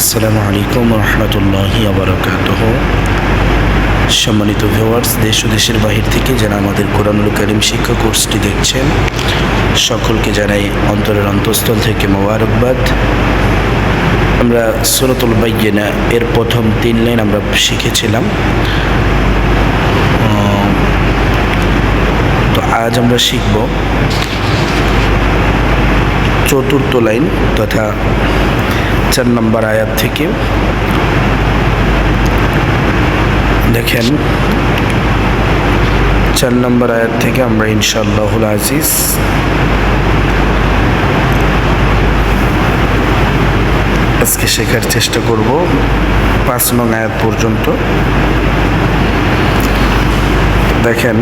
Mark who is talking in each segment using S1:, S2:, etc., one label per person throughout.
S1: আসসালামু আলাইকুম রহমতুল্লাহি আবরকাত সম্মানিত ভিউয়ার্স দেশ ও দেশের বাহির থেকে যারা আমাদের কোরআনুল করিম শিক্ষা কোর্সটি দেখছেন, সকলকে জানাই অন্তরের অন্তঃস্থল থেকে মোবারকবাদ। আমরা সুরতুল বাইয়েনা এর প্রথম তিন লাইন আমরা শিখেছিলাম। তো আজ আমরা শিখব চতুর্থ লাইন তথা চার নম্বর আয়াত থেকে। দেখেন, চার নম্বর আয়াত থেকে আমরা ইনশাআল্লাহুল আজিজ আজকে শেখার চেষ্টা করব পাঁচ নং আয়াত পর্যন্ত। দেখেন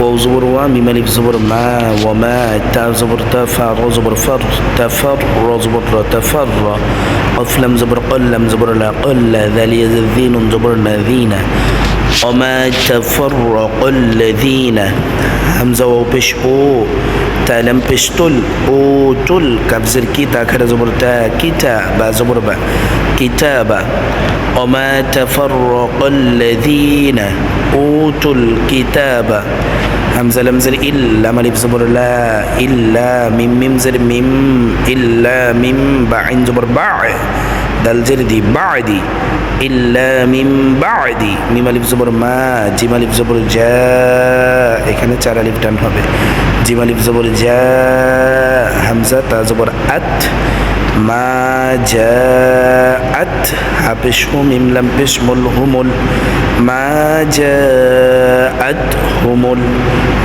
S1: واو زبر وا ميم الف زبر ما وما تا زبر رو زبر فر تفر زبر تفر قف لم زبر قل لم زبر لا قل ذل يذين زبر ذين. وما تفرق الذين همزة وبش أو تا لم بش تل كبزر كي تا كده زبر تا كتا با زبر با كتابا وما تفرق الذين أوتوا الكتاب হামজা লামজার ইল্লা মালিব জুবর লা ইল্লা মিম মিম জের মিম ইল্লা মিম বা আইন জবর বা দাল জের দি বা দি ইল্লা মিম বা দি মিম আলিফ জুবর মা জিম আলিফ জুবর যা এখানে চার আলিফ টান হবে। জিম আলিফ জুবর যা হামজা তা জুবর আত মা জাআত হাফেশ হুম ইমলাম পেশ মুল হুমুল মা জাআত হুমুল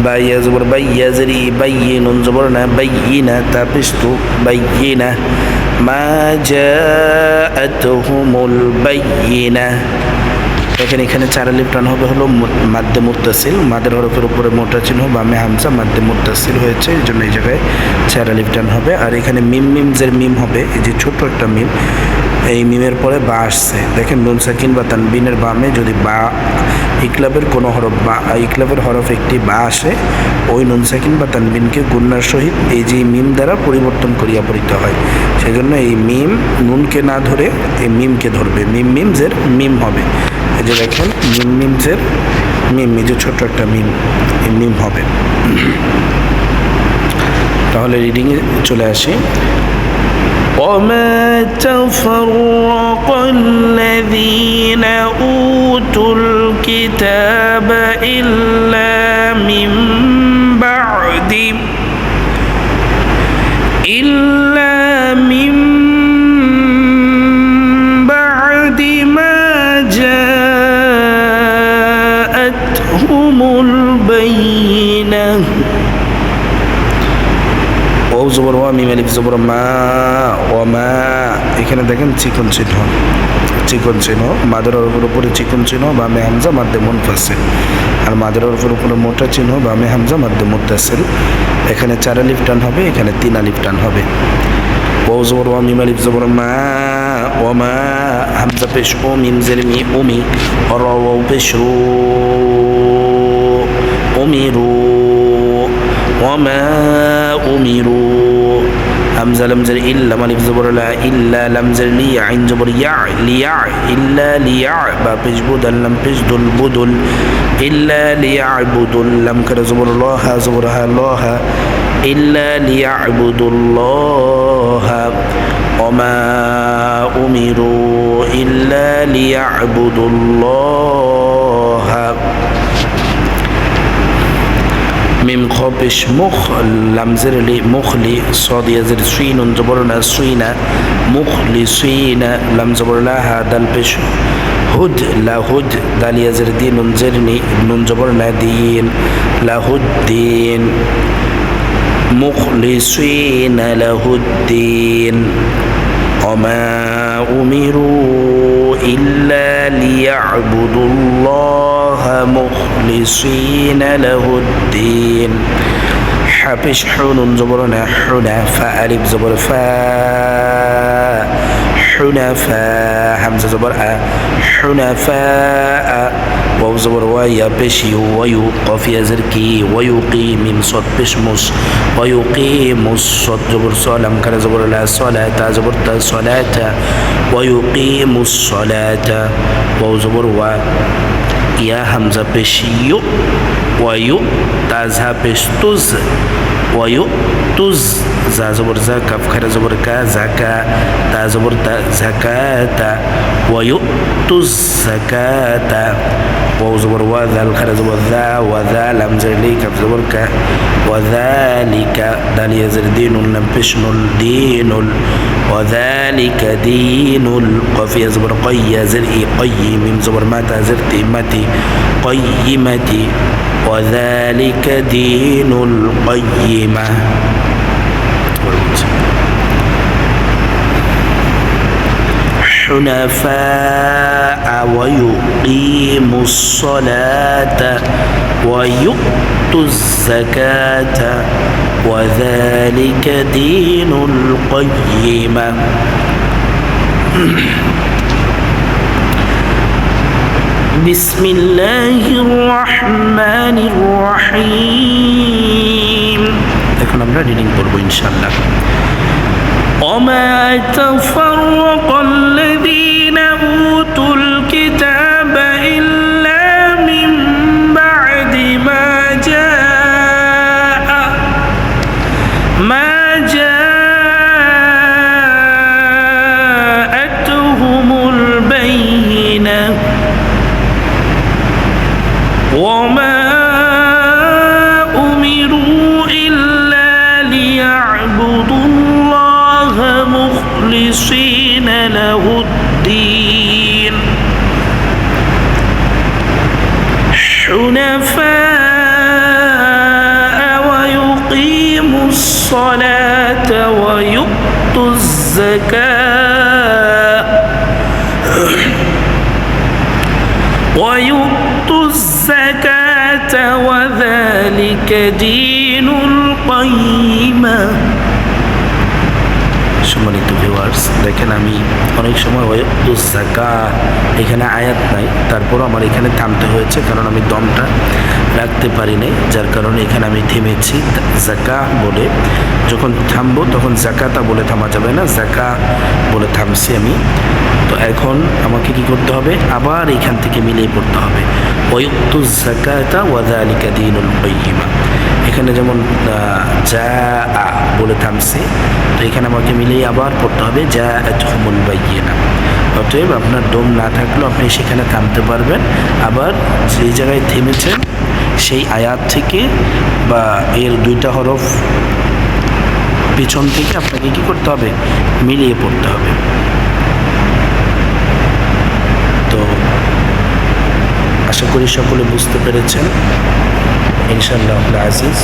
S1: বাইয়া জবর বাইয়া জরি বাইয়ে নুন জবর না বাইয়িনা তা পেশ দেখেন এখানে চার আলিফ টান হবে হলো মাদ্দে মুত্তাসিল। মাদের হরফের উপরে মোটা চিহ্ন, বামে হামসা, মাদ্দে মুত্তাসিল হয়েছে। এই জন্য এই জায়গায় চার আলিফ টান হবে। আর এখানে মিম মিম জের মিম হবে। এই যে ছোট্ট একটা মিম, এই মিমের পরে বা আসছে। দেখেন নুন সাকিন বা তানবিনের বামে যদি বা, ইকলাবের কোনো হরফ বা, ইকলাবের হরফ একটি বা আসে, ওই নুন সাকিন বা তানবিনকে গুন্নার সহিত এই যে মিম দ্বারা পরিবর্তন করিয়া পড়িতে হয়। সেই জন্য এই মিম নুনকে না ধরে এই মিমকে ধরবে। মিম মিম জের মিম হবে। যে দেখেন মিম মিম জের মিম এই যে ছোট্ট একটা মিম এই মিম হবে তাহলে রিডিংয়ে চলে আসি وما تفرق الذين أوتوا الكتاب إلا من না ও জবর ওয়া মা ও এখানে দেখেন চিকন চিহ্ন চিকন চিহ্ন মাদের অরফের উপরে চিকন চিহ্ন, বামে হামজা, মাদ্দে মুনফাসিল আর মাদের উপরে মোটা চিহ্ন, বামে হামজা, মাদ্দে মুদাসিল। এখানে চার আলিফ টান হবে, এখানে তিন আলিফ টান হবে। ও জবর ওয়া মিম জবর মা ও হামজা পেশ ও মিম জের মি উমি, অর ও রু। وما أمروا همزة لمزر إلا مالف زبر لا إلا لمزر لي عين زبر يع ليع إلا ليع بابج بدل لم بجدل بدل إلا ليعبدوا لم كر زبر الله زبرها الله إلا ليعبدوا الله وما أمروا إلا ليعبدوا الله خبش مخ لمزرلي مخلي صاد يزر سين جبرنا سين مخلي سين لمزبرلاها دلبش هد لا هد دال يزر دي ننزرني ننجبرنا دين لا هد دين مخلصين له الدين وما أمروا إلا ليعبدوا الله مخلصين له الدين. حبش حون زبرنا حنفاء ألف زبر فاء حنفاء همزة زبر حنفاء. ووزوروايا بشيو ويوقى في أزركي ويقيم صد بشمس ويقيم الصد جبر صالم كان زبر لا صلاة زبرت صلاة. ويقيم الصلاة. وزبر و يا همزة بشيو ويو تازها بشتوز ويو توز. زا زبر زا كف خير زبر كا زكا تا زبر تا زكاة ويو توز زكاة واو زبر وذا الخير زبر ذا وذا لم زر زبر كا وذلك دال يزر دين لم بشن الدين وذلك دين القف يزبر قي يزر إي قي ميم زبر متى زرت متي قيمتي وذلك دين القيمة حنفاء ويقيموا الصلاة ويؤتوا الزكاة وذلك دين القيمة بسم الله الرحمن الرحيم এখন আমরা রিডিং করবো ইনশাল্লাহ وما تفرق الذين أوتوا وما أمروا إلا ليعبدوا الله مخلصين له الدين حنفاء ويقيموا الصلاة ويؤتوا الزكاة وذلك دين القيمة সম্মানিত ভিউয়ার্স দেখেন আমি অনেক সময় ওয়াইদু জাকা এখানে আয়াত নাই তারপরও আমার এখানে থামতে হয়েছে কারণ আমি দমটা রাখতে পারি নাই যার কারণে এখানে আমি থেমেছি জাকা বলে যখন থামবো তখন জাকাতা বলে থামা যাবে না জাকা বলে থামছি আমি তো এখন আমাকে কি করতে হবে আবার এখান থেকে মিলিয়ে পড়তে হবে ওয়ুক্তু জাকাতা ওয়াদা আলিকা দিনুল কয়িমা এখানে যেমন যা আ বলে থামছে, তো এখানে আমাকে মিলিয়ে আবার পড়তে হবে যা হুমুল বাইয়িনা অতএব আপনার দম না থাকলেও আপনি সেখানে থামতে পারবেন। আবার যেই জায়গায় থেমেছেন, সেই আয়াত থেকে বা এর দুইটা হরফ পিছন থেকে আপনাকে কী করতে হবে? মিলিয়ে পড়তে হবে তো আশা করি সকলে বুঝতে পেরেছেন। ইনশাআল্লাহ আজিজ,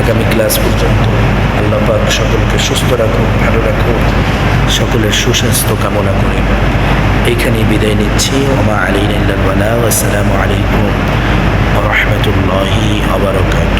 S1: আগামী ক্লাস পর্যন্ত আল্লাহ পাক সকলকে সুস্থ রাখুন ভালো রাখুন সকলের সুস্বাস্থ্য কামনা করে। এইখানেই বিদায় নিচ্ছি। ওমা আলীন আসসালামু আলাইকুম রহমতুল্লাহি আবরকাত